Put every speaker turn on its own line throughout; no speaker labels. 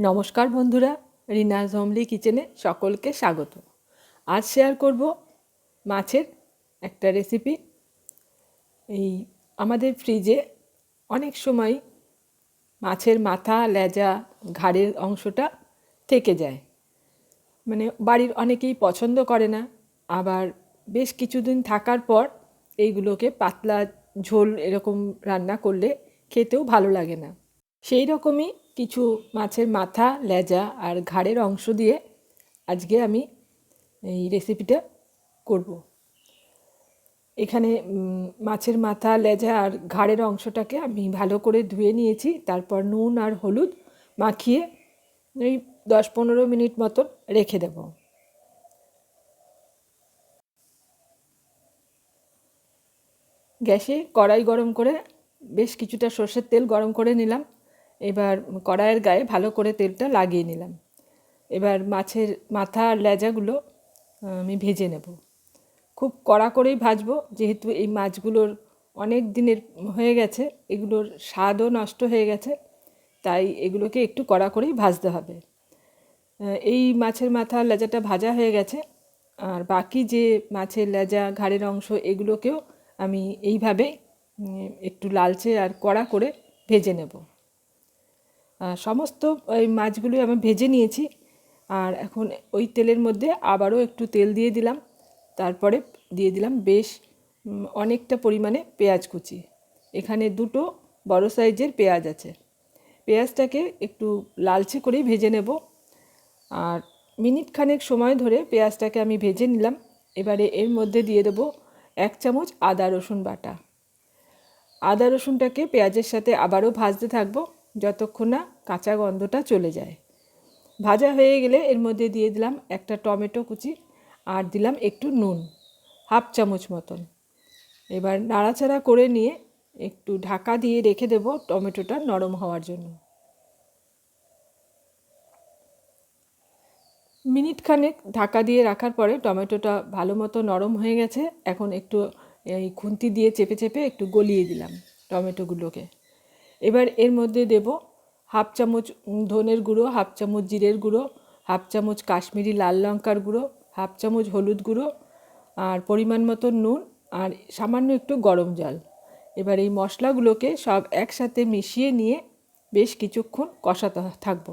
নমস্কার বন্ধুরা রিনা জমলি কিচেনে সকলকে স্বাগত। আজ শেয়ার করব মাছের একটা রেসিপি এই আমাদের ফ্রিজে অনেক সময় মাছের মাথা, লেজা, ঘাড়ের অংশটা থেকে যায়। মানে বাড়ির অনেকেই পছন্দ করে না, আবার বেশ কিছুদিন থাকার পর এইগুলোকে পাতলা ঝোল এরকম রান্না করলে খেতেও ভালো লাগে না। সেই রকমই কিছু মাছের মাথা, লেজা আর ঘাড়ের অংশ দিয়ে আজকে আমি এই রেসিপিটা করব। এখানে মাছের মাথা, লেজা আর ঘাড়ের অংশটাকে আমি ভালো করে ধুয়ে নিয়েছি। তারপর নুন আর হলুদ মাখিয়ে এই দশ পনেরো মিনিট মতন রেখে দেব। গ্যাসে কড়াই গরম করে বেশ কিছুটা সর্ষের তেল গরম করে নিলাম। এবার কড়াইয়ের গায়ে ভালো করে তেলটা লাগিয়ে নিলাম। এবার মাছের মাথা আর লেজাগুলো আমি ভেজে নেব। খুব কড়া করেই ভাজবো, যেহেতু এই মাছগুলোর অনেক দিনের হয়ে গেছে, এগুলোর স্বাদও নষ্ট হয়ে গেছে, তাই এগুলোকে একটু কড়া করেই ভাজতে হবে। এই মাছের মাথা লেজাটা ভাজা হয়ে গেছে, আর বাকি যে মাছের লেজা, ঘাড়ের অংশ, এগুলোকেও আমি এইভাবে একটু লালচে আর কড়া করে ভেজে নেব। সমস্ত ওই মাছগুলো আমি ভেজে নিয়েছি। আর এখন ওই তেলের মধ্যে আবারও একটু তেল দিয়ে দিলাম। তারপরে দিয়ে দিলাম বেশ অনেকটা পরিমাণে পেঁয়াজ কুচি। এখানে দুটো বড় সাইজের পেঁয়াজ আছে। পেঁয়াজটাকে একটু লালচে করেই ভেজে নেব। আর মিনিট খানেক সময় ধরে পেঁয়াজটাকে আমি ভেজে নিলাম। এবারে এর মধ্যে দিয়ে দেবো এক চামচ আদা রসুন বাটা। আদা রসুনটাকে পেঁয়াজের সাথে আবারও ভাজতে থাকব। যতক্ষণ না কাঁচা গন্ধটা চলে যায়। ভাজা হয়ে গেলে এর মধ্যে দিয়ে দিলাম একটা টমেটো কুচি আর দিলাম একটু নুন, হাফ চামচ মতন। এবার নাড়াচাড়া করে নিয়ে একটু ঢাকা দিয়ে রেখে দেব টমেটোটা নরম হওয়ার জন্য। মিনিট খানেক ঢাকা দিয়ে রাখার পরে টমেটোটা ভালো মতো নরম হয়ে গেছে। এখন একটু এই খুন্তি দিয়ে চেপে চেপে একটু গলিয়ে দিলাম টমেটোগুলোকে। এবার এর মধ্যে দেব হাফ চামচ ধনের গুঁড়ো, হাফ চামচ জিরের গুঁড়ো, হাফ চামচ কাশ্মীরি লাল লঙ্কার গুঁড়ো, হাফ চামচ হলুদ গুঁড়ো আর পরিমাণ মতো নুন আর সামান্য একটু গরম জল। এবার এই মশলাগুলোকে সব একসাথে মিশিয়ে নিয়ে বেশ কিছুক্ষণ কষাতে থাকব।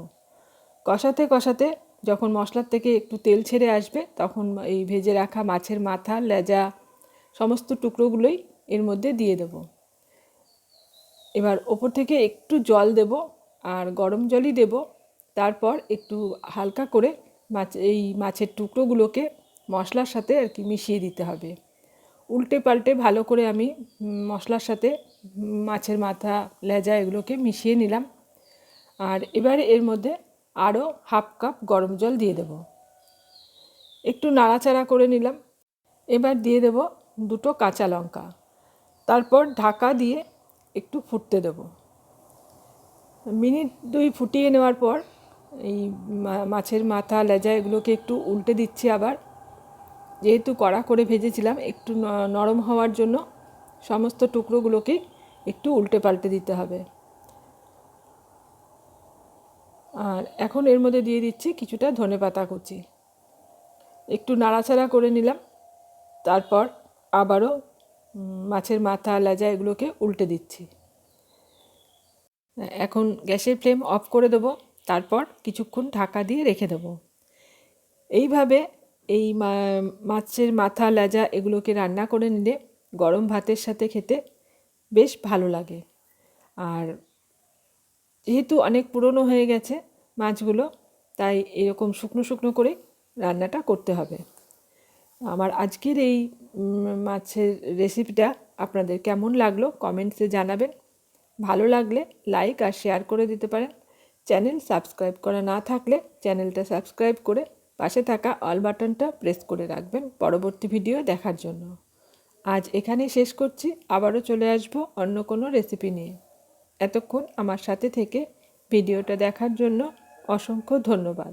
কষাতে কষাতে যখন মশলার থেকে একটু তেল ছেড়ে আসবে, তখন এই ভেজে রাখা মাছের মাথা, লেজা, সমস্ত টুকরোগুলোই এর মধ্যে দিয়ে দেব। এবার ওপর থেকে একটু জল দেব আর গরম জলই দেব। তারপর একটু হালকা করে মাছ, এই মাছের টুকরোগুলোকে মশলার সাথে আর কি মিশিয়ে দিতে হবে। উল্টে পাল্টে ভালো করে আমি মশলার সাথে মাছের মাথা, লেজা এগুলোকে মিশিয়ে নিলাম। আর এবারে এর মধ্যে আরও হাফ কাপ গরম জল দিয়ে দেব। একটু নাড়াচাড়া করে নিলাম। এবার দিয়ে দেব দুটো কাঁচা লঙ্কা। তারপর ঢাকা দিয়ে একটু ফুটতে দেব। মিনিট দুই ফুটিয়ে নেওয়ার পর এই মাছের মাথা, লেজা এগুলোকে একটু উল্টে দিচ্ছি আবার। যেহেতু কড়া করে ভেজেছিলাম, একটু নরম হওয়ার জন্য সমস্ত টুকরোগুলোকে একটু উল্টে পাল্টে দিতে হবে। আর এখন এর মধ্যে দিয়ে দিচ্ছি কিছুটা ধনেপাতা কুচি। একটু নাড়াচাড়া করে নিলাম, তারপর আবারও মাছের মাথা, লেজা এগুলোকে উল্টে দিচ্ছি। এখন গ্যাসের ফ্লেম অফ করে দেবো, তারপর কিছুক্ষণ ঢাকা দিয়ে রেখে দেবো। এইভাবে এই মাছের মাথা, লেজা এগুলোকে রান্না করে নিলে গরম ভাতের সাথে খেতে বেশ ভালো লাগে। আর যেহেতু অনেক পুরনো হয়ে গেছে মাছগুলো, তাই এরকম শুকনো শুকনো করে রান্নাটা করতে হবে। আমার আজকের এই মাছের রেসিপিটা আপনাদের কেমন লাগল কমেন্টসে জানাবেন। ভালো লাগলে লাইক আর শেয়ার করে দিতে পারেন। চ্যানেল সাবস্ক্রাইব করা না থাকলে চ্যানেলটা সাবস্ক্রাইব করে পাশে থাকা অল বাটনটা প্রেস করে রাখবেন পরবর্তী ভিডিও দেখার জন্য। আজ এখানে শেষ করছি। আবারও চলে আসব অন্য কোনো রেসিপি নিয়ে। এতক্ষণ আমার সাথে থেকে ভিডিওটা দেখার জন্য অসংখ্য ধন্যবাদ।